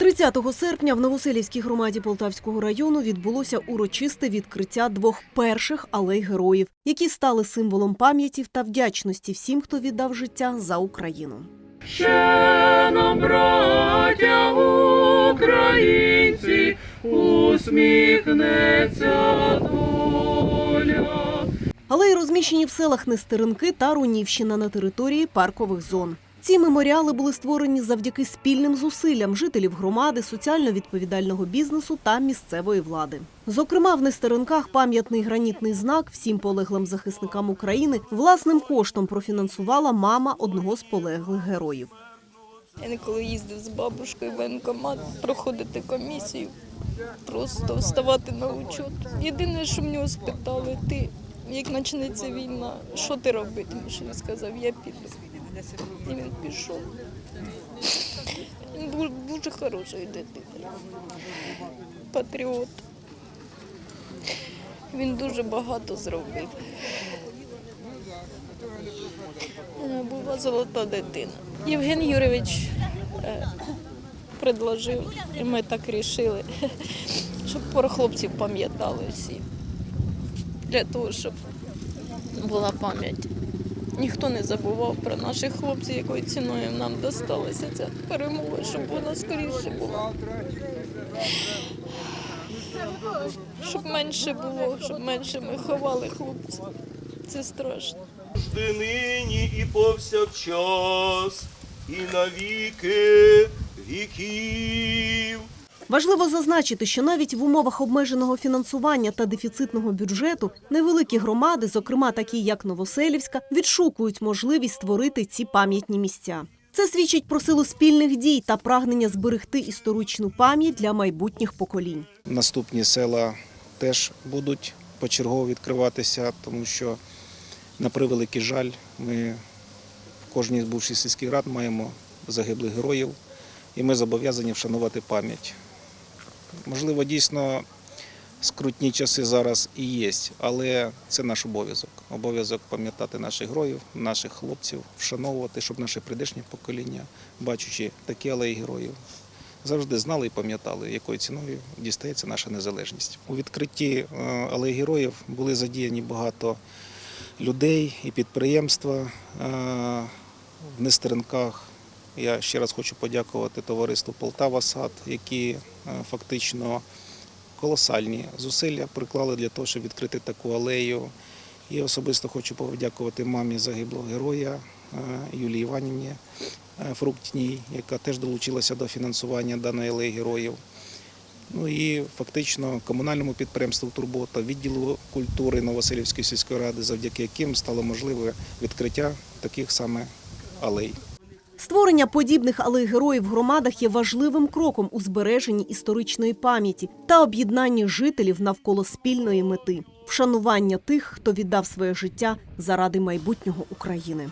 30 серпня в Новоселівській громаді Полтавського району відбулося урочисте відкриття двох перших алей героїв, які стали символом пам'яті та вдячності всім, хто віддав життя за Україну. Ще нам, браття українці, усміхнеться доля. Алеї розміщені в селах Нестеринки та Рунівщина на території паркових зон. Ці меморіали були створені завдяки спільним зусиллям жителів громади, соціально відповідального бізнесу та місцевої влади. Зокрема, в Нестеринках пам'ятний гранітний знак всім полеглим захисникам України власним коштом профінансувала мама одного з полеглих героїв. Я коли їздив з бабушкою в воєнкомат, проходити комісію, просто вставати на учет. Єдине, що в спитали, ти, як почнеться війна, що ти робитимеш? Він сказав, я піду. І він пішов. Він був дуже хорошою дитиною. Патріот. Він дуже багато зробив. Е, Була золота дитина. Євген Юрійович е, предложив, і ми так рішили, щоб про хлопців пам'ятали всі. Для того, щоб була пам'ять. Ніхто не забував про наших хлопців, якою ціною нам досталася ця перемога, щоб вона скоріше була. Щоб менше було, щоб менше ми ховали хлопців. Це страшно. Завжди нині і повсякчас, і навіки віків. Важливо зазначити, що навіть в умовах обмеженого фінансування та дефіцитного бюджету невеликі громади, зокрема такі як Новоселівська, відшукують можливість створити ці пам'ятні місця. Це свідчить про силу спільних дій та прагнення зберегти історичну пам'ять для майбутніх поколінь. Наступні села теж будуть почергово відкриватися, тому що, на превеликий жаль, ми в кожній з бувших сільських рад маємо загиблих героїв, і ми зобов'язані вшанувати пам'ять. Можливо, дійсно скрутні часи зараз і є, але це наш обов'язок. Обов'язок пам'ятати наших героїв, наших хлопців, вшановувати, щоб наше прийдешнє покоління, бачачи такі алеї героїв, завжди знали і пам'ятали, якою ціною дістається наша незалежність. У відкритті е, алеї героїв були задіяні багато людей і підприємства е, в Нестеренках. Я ще раз хочу подякувати товариству Полтава Сад, які е, фактично колосальні зусилля приклали для того, щоб відкрити таку алею. І особисто хочу подякувати мамі загиблого героя е, Юлії Іванівні е, Фруктній, яка теж долучилася до фінансування даної алеї героїв. Ну і фактично комунальному підприємству Турбота, відділу культури Новоселівської сільської ради, завдяки яким стало можливе відкриття таких саме алей. Створення подібних алей героїв в громадах є важливим кроком у збереженні історичної пам'яті та об'єднанні жителів навколо спільної мети вшанування тих, хто віддав своє життя заради майбутнього України.